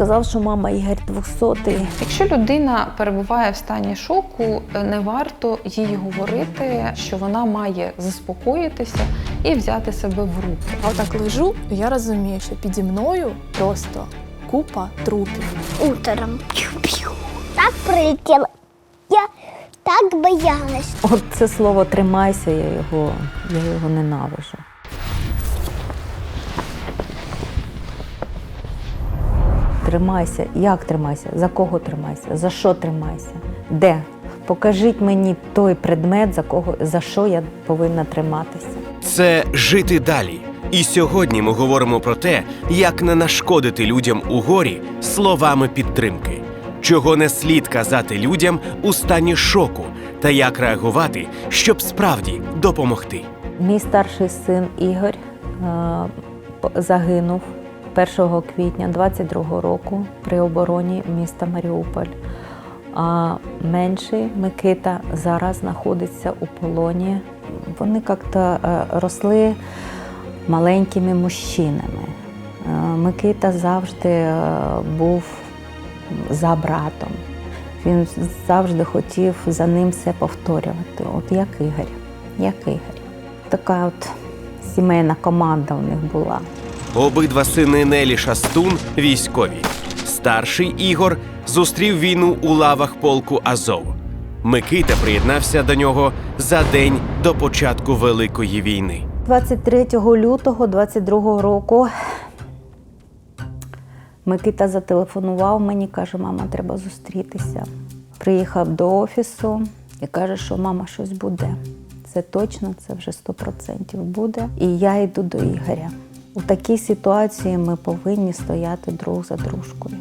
сказав, що мама Ігор 200 Якщо людина перебуває в стані шоку, не варто їй говорити, що вона має заспокоїтися і взяти себе в руки. А отак лежу, і я розумію, що піді мною просто купа трупів. утром. Пью-пью. Так прилетела. Я так боялась. От це слово тримайся, я його, я його ненавижу. Тримайся. Як тримайся? За кого тримайся? За що тримайся? Де? Покажіть мені той предмет, за кого за що я повинна триматися. Це жити далі. І сьогодні ми говоримо про те, як не нашкодити людям у горі словами підтримки, чого не слід казати людям у стані шоку, та як реагувати, щоб справді допомогти. Мій старший син Ігор е, загинув 1 квітня 22 року при обороні міста Маріуполь. А менший Микита зараз знаходиться у полоні. Вони як-то е, росли маленькими мужчинами. Е, Микита завжди е, був за братом. Він завжди хотів за ним все повторювати. От як Ігор, як Ігор. Така от сімейна команда у них була. Обидва сини Нелі Шастун військові. Старший Ігор зустрів війну у лавах полку Азов. Микита приєднався до нього за день до початку Великої війни. 23 лютого 22 року Микита зателефонував мені, каже, мама, треба зустрітися. Приїхав до офісу і каже, що мама щось буде. Це точно, це вже 100% буде. І я йду до Ігоря. У такій ситуації ми повинні стояти друг за дружкою.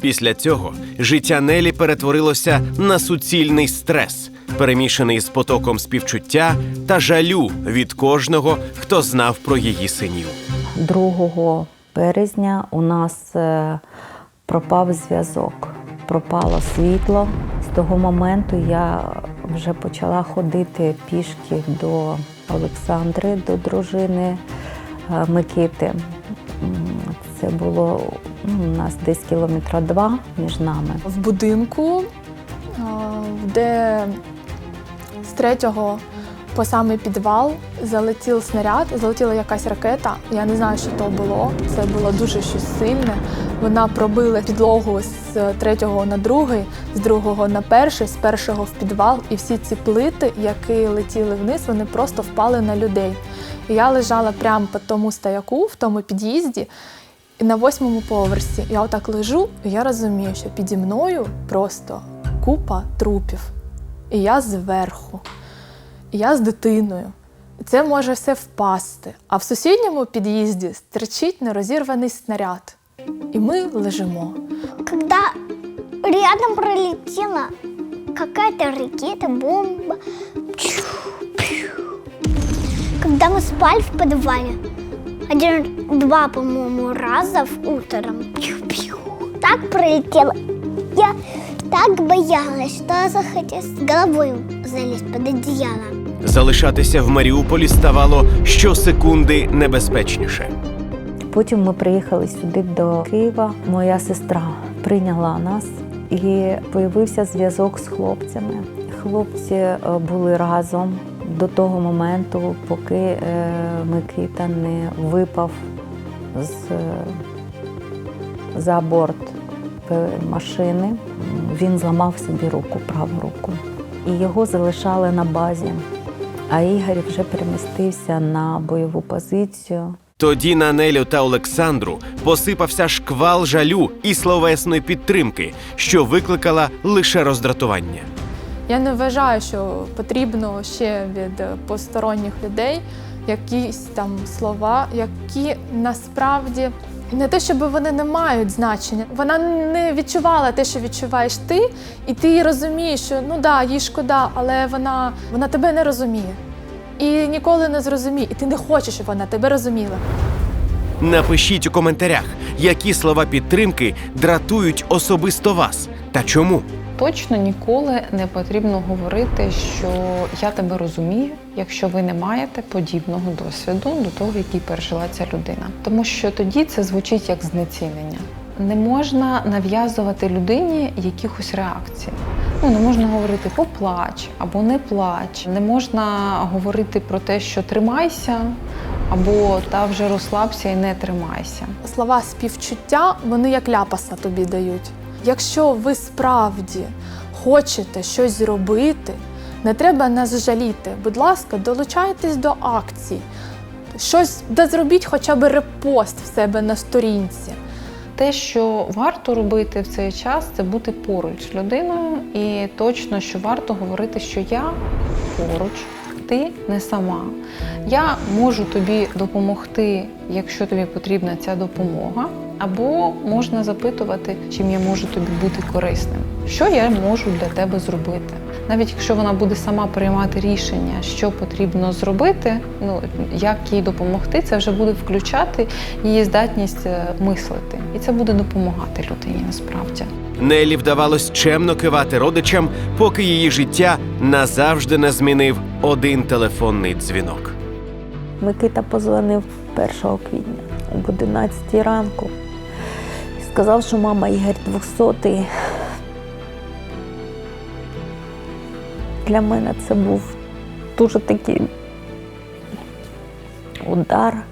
Після цього життя Нелі перетворилося на суцільний стрес, перемішаний з потоком співчуття та жалю від кожного, хто знав про її синів. 2 березня у нас е, пропав зв'язок, пропало світло. З того моменту я вже почала ходити пішки до Олександри, до дружини Микити. Це було ну, у нас десь кілометра два між нами. В будинку, де з третього по самий підвал залетів снаряд, залетіла якась ракета. Я не знаю, що то було. Це було дуже щось сильне. Вона пробила підлогу з третього на другий, з другого на перший, з першого в підвал. І всі ці плити, які летіли вниз, вони просто впали на людей. І я лежала прямо по тому стояку, в тому під'їзді. І на восьмому поверсі я отак лежу, і я розумію, що піді мною просто купа трупів. І я зверху, я з дитиною. Це може все впасти. А в сусідньому під'їзді стерчить нерозірваний снаряд. І ми лежимо. Когда рядом пролетела какая-то ракета, бомба. Когда мы спали в подвале, один-два, по-моему, раза в утром. Так пролетела. Я так боялась, что захотела с головой залезть под одеяло. Залишатися в Маріуполі ставало щосекунди небезпечніше. Потім ми приїхали сюди до Києва. Моя сестра прийняла нас і появився зв'язок з хлопцями. Хлопці е, були разом до того моменту, поки е, Микита не випав з, е, за борт машини. Він зламав собі руку, праву руку. І його залишали на базі. А Ігор вже перемістився на бойову позицію. Тоді на Нелю та Олександру посипався шквал жалю і словесної підтримки, що викликала лише роздратування. Я не вважаю, що потрібно ще від посторонніх людей якісь там слова, які насправді не те, щоб вони не мають значення. Вона не відчувала те, що відчуваєш ти, і ти розумієш, що ну да, їй шкода, але вона, вона тебе не розуміє. І ніколи не зрозуміє, і ти не хочеш, щоб вона тебе розуміла. Напишіть у коментарях, які слова підтримки дратують особисто вас та чому. Точно ніколи не потрібно говорити, що я тебе розумію, якщо ви не маєте подібного досвіду до того, який пережила ця людина. Тому що тоді це звучить як знецінення. Не можна нав'язувати людині якихось реакцій. Ну, не можна говорити поплач або не плач. Не можна говорити про те, що тримайся, або та вже розслабся і не тримайся. Слова співчуття вони як ляпаса тобі дають. Якщо ви справді хочете щось зробити, не треба нас жаліти. Будь ласка, долучайтесь до акцій. Щось да зробіть хоча б репост в себе на сторінці. Те, що варто робити в цей час, це бути поруч з людиною, і точно, що варто говорити, що я поруч, ти не сама. Я можу тобі допомогти, якщо тобі потрібна ця допомога, або можна запитувати, чим я можу тобі бути корисним, що я можу для тебе зробити. Навіть якщо вона буде сама приймати рішення, що потрібно зробити, ну як їй допомогти, це вже буде включати її здатність е, мислити, і це буде допомагати людині насправді. Нелі вдавалось чемно кивати родичам, поки її життя назавжди не змінив один телефонний дзвінок. Микита позвонив 1 квітня об 11 ранку і сказав, що мама Ігор 200 Для мене це був дуже такий удар.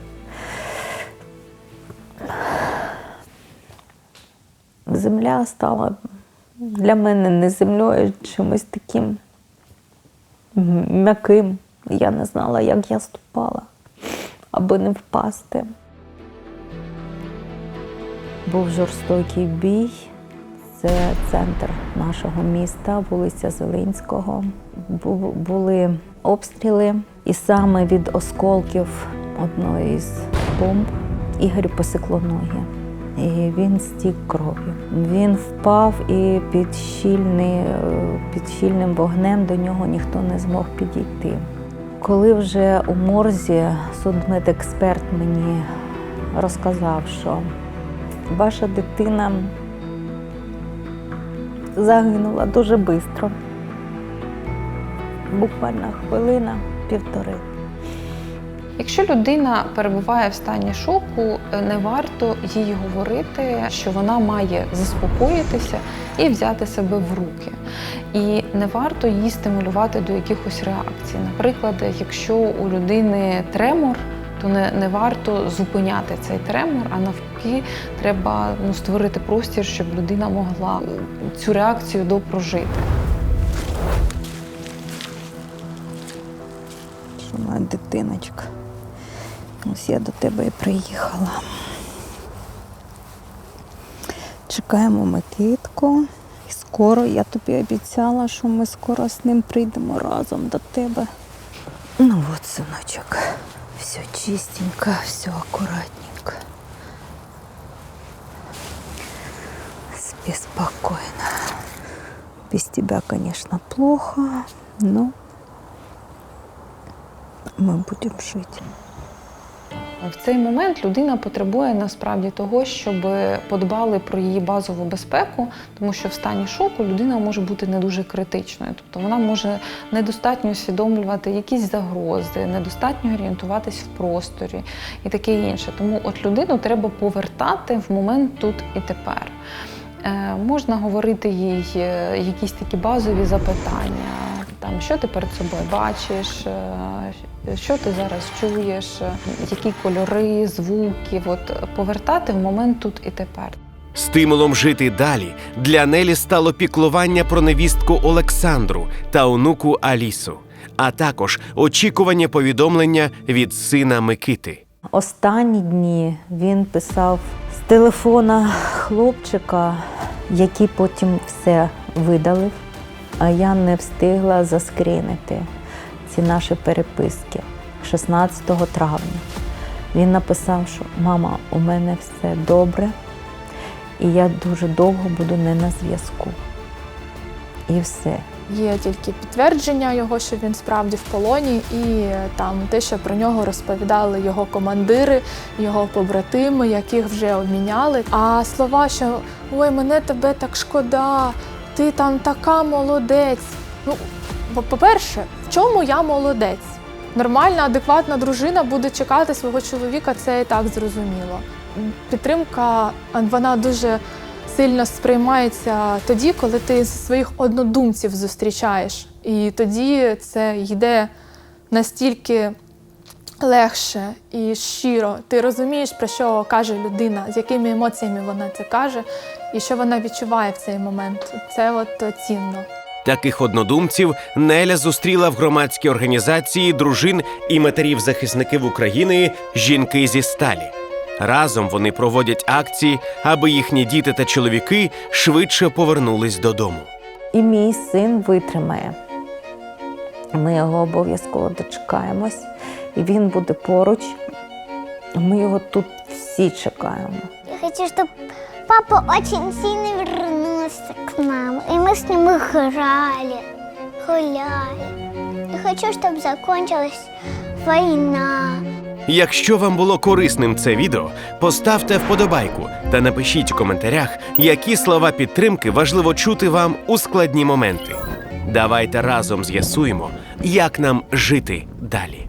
Земля стала для мене не землею, чимось таким м'яким. Я не знала, як я ступала, аби не впасти. Був жорстокий бій. Це центр нашого міста, вулиця Зеленського. Були обстріли, і саме від осколків одної з бомб Ігорю посекло ноги. І він стік кров'ю. Він впав і під, щільний, е, під щільним вогнем до нього ніхто не змог підійти. Коли вже у морзі судмедексперт мені розказав, що ваша дитина загинула дуже швидко. Буквально хвилина, півтори. Якщо людина перебуває в стані шоку, е, не варто їй говорити, що вона має заспокоїтися і взяти себе в руки. І не варто її стимулювати до якихось реакцій. Наприклад, якщо у людини тремор, то не, не варто зупиняти цей тремор, а навпаки, треба ну, створити простір, щоб людина могла цю реакцію допрожити. Дитиночка. Ось я до тебе і приїхала. Чекаємо Микитку. Скоро я тобі обіцяла, що ми скоро з ним прийдемо разом до тебе. Ну от, синочок, все чистенько, все акуратненько. Спи спокойно. Без тебя, конечно, плохо, но мы будем жить. В цей момент людина потребує насправді того, щоб подбали про її базову безпеку, тому що в стані шоку людина може бути не дуже критичною. Тобто вона може недостатньо усвідомлювати якісь загрози, недостатньо орієнтуватись в просторі і таке інше. Тому от людину треба повертати в момент тут і тепер. Е, можна говорити їй е, якісь такі базові запитання. Там, що ти перед собою бачиш, е, що ти зараз чуєш, е, які кольори, звуки, от повертати в момент тут і тепер. Стимулом жити далі для Нелі стало піклування про невістку Олександру та онуку Алісу, а також очікування повідомлення від сина Микити. Останні дні він писав з телефона хлопчика, який потім все видалив, я не встигла заскрінити ці наші переписки 16 травня. Він написав, що мама, у мене все добре, і я дуже довго буду не на зв'язку. І все. Є тільки підтвердження його, що він справді в полоні, і е, там те, що про нього розповідали його командири, його побратими, яких вже обміняли. А слова, що ой, мене тебе так шкода, ти там така молодець. Ну, по- по-перше, в чому я молодець? Нормальна, адекватна дружина буде чекати свого чоловіка, це і так зрозуміло. підтримка вона дуже сильно сприймається тоді, коли ти своїх однодумців зустрічаєш. І тоді це йде настільки легше і щиро. Ти розумієш, про що каже людина, з якими емоціями вона це каже, і що вона відчуває в цей момент. Це от цінно. Таких однодумців Неля зустріла в громадській організації дружин і матерів захисників України Жінки зі сталі. Разом вони проводять акції, аби їхні діти та чоловіки швидше повернулись додому. І мій син витримає. Ми його обов'язково дочекаємось, і він буде поруч. Ми його тут всі чекаємо. Я хочу, чтобы папа очень сильно вернулся к нам. И мы с ним играли, гуляли. Я хочу, чтобы закончилась война. Якщо вам було корисним це відео, поставте вподобайку та напишіть у коментарях, які слова підтримки важливо чути вам у складні моменти. Давайте разом з'ясуємо, як нам жити далі.